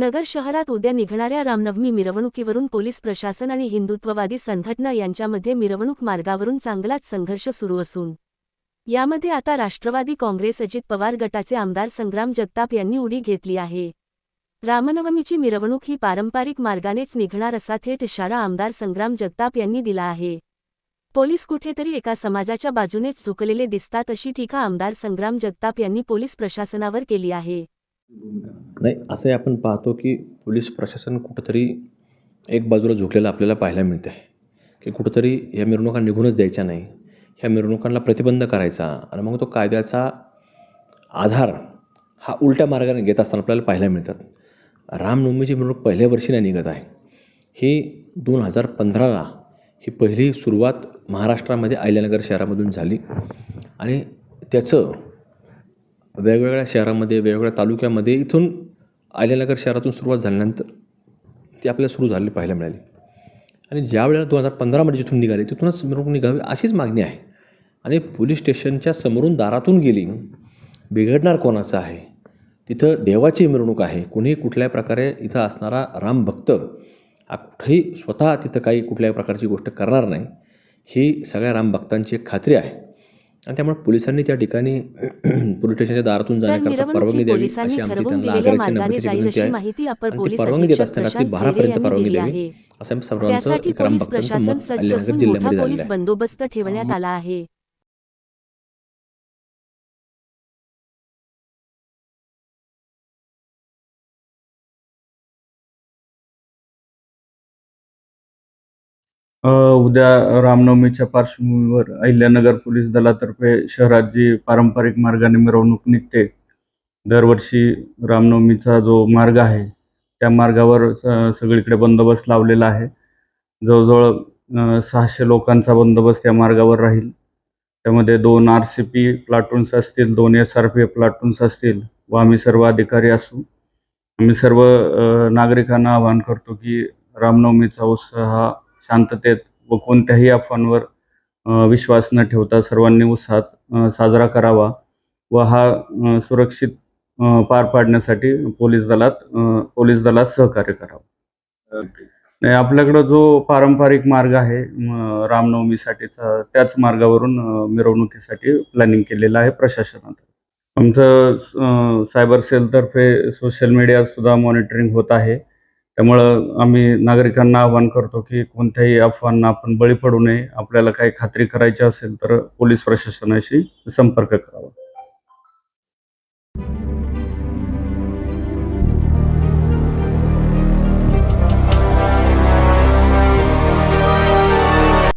नगर शहरात उद्या निघणाऱ्या रामनवमी मिरवणुकीवरून पोलीस प्रशासन आणि हिंदुत्ववादी संघटना यांच्यामध्ये मिरवणूक मार्गावरून चांगलाच संघर्ष सुरू असून यामध्ये आता राष्ट्रवादी काँग्रेस अजित पवार गटाचे आमदार संग्राम जगताप यांनी उडी घेतली आहे. रामनवमीची मिरवणूक ही पारंपरिक मार्गानेच निघणार असा थेट इशारा आमदार संग्राम जगताप यांनी दिला आहे. पोलीस कुठेतरी एका समाजाच्या बाजूनेच चुकलेले दिसतात अशी टीका आमदार संग्राम जगताप यांनी पोलीस प्रशासनावर केली आहे. नाही असंही आपण पाहतो की पोलीस प्रशासन कुठंतरी एक बाजूला झुकलेलं आपल्याला पाहायला मिळतं आहे की कुठंतरी या मिरवणुका निघूनच द्यायच्या नाही. ह्या मिरवणुकांना प्रतिबंध करायचा आणि मग तो कायद्याचा आधार हा उलट्या मार्गाने घेत असताना आपल्याला पाहायला मिळतात. रामनवमीची मिरवणूक पहिल्या वर्षी नाही निघत आहे. ही दोन हजार पंधराला ही पहिली सुरुवात महाराष्ट्रामध्ये अहिल्यानगर शहरामधून झाली आणि त्याचं वेगवेगळ्या शहरामध्ये वेगवेगळ्या तालुक्यामध्ये इथून अहिल्यानगर शहरातून सुरुवात झाल्यानंतर ती आपल्याला सुरू झालेली पाहायला मिळाली. आणि ज्या वेळेला दोन हजार पंधरामध्ये जिथून निघाली तिथूनच मिरवणूक निघावी अशीच मागणी आहे. आणि पोलीस स्टेशनच्या समोरून दारातून गेली बिघडणार कोणाचं आहे? तिथं देवाची मिरवणूक आहे. कुणीही कुठल्याही प्रकारे इथं असणारा रामभक्त हा कुठेही स्वतः तिथं काही कुठल्याही प्रकारची गोष्ट करणार नाही. ही सगळ्या रामभक्तांची एक खात्री आहे. आणि त्यामुळे पोलिसांनी त्या ठिकाणी पोलीस स्टेशनच्या दारातून जाण्याकरता परवानगी द्यावी अशी आमची त्यांना दिलेल्या आग्रहाची नम्रतेची जाईल विनंती आहे. आणि ती पोलीस परवानगी देत असताना ती बारापर्यंत परवानगी दिली द्यावी. आहे. असं सर्वांचं रामभक्तांचं प्रशासन मत मोठा जिल्ह्यामध्ये पोलीस झालेलं आहे. बंदोबस्त ठेवण्यात आला आहे. उद्या रामनवमीच्या पार्श्वभूमीवर अहिल्यानगर पोलीस दलातर्फे शहरात जी पारंपरिक मार्गाने मिरवणूक निघते. दरवर्षी रामनवमीचा जो मार्ग आहे त्या मार्गावर स- सगळीकडे बंदोबस्त लावलेला आहे. जवळजवळ सहाशे लोकांचा बंदोबस्त या मार्गावर राहील. त्यामध्ये दोन आर सी पी प्लाटून्स असतील दोन एस आर पी प्लाटून्स असतील व आम्ही सर्व अधिकारी असू. आम्ही सर्व नागरिकांना आवाहन करतो की रामनवमीचा उत्सव हा शांततेत व कोणत्याही अफवांवर विश्वास न ठेवता सर्वांनी उत्साहात साजरा करावा व हा सुरक्षित पार पाडण्यासाठी पोलीस दलात पोलीस दलात सहकार्य करावं. नाही आपल्याकडं जो पारंपरिक मार्ग आहे रामनवमीसाठीचा त्याच मार्गावरून मिरवणुकीसाठी प्लॅनिंग केलेलं आहे प्रशासनात आमचं सायबर सेलतर्फे सोशल मीडियासुद्धा मॉनिटरिंग होत आहे. त्यामुळं आम्ही नागरिकांना आवाहन करतो की कोणत्याही अफवांना आपण बळी पडू नये. आपल्याला काही खात्री करायची असेल तर पोलीस प्रशासनाशी संपर्क करावा.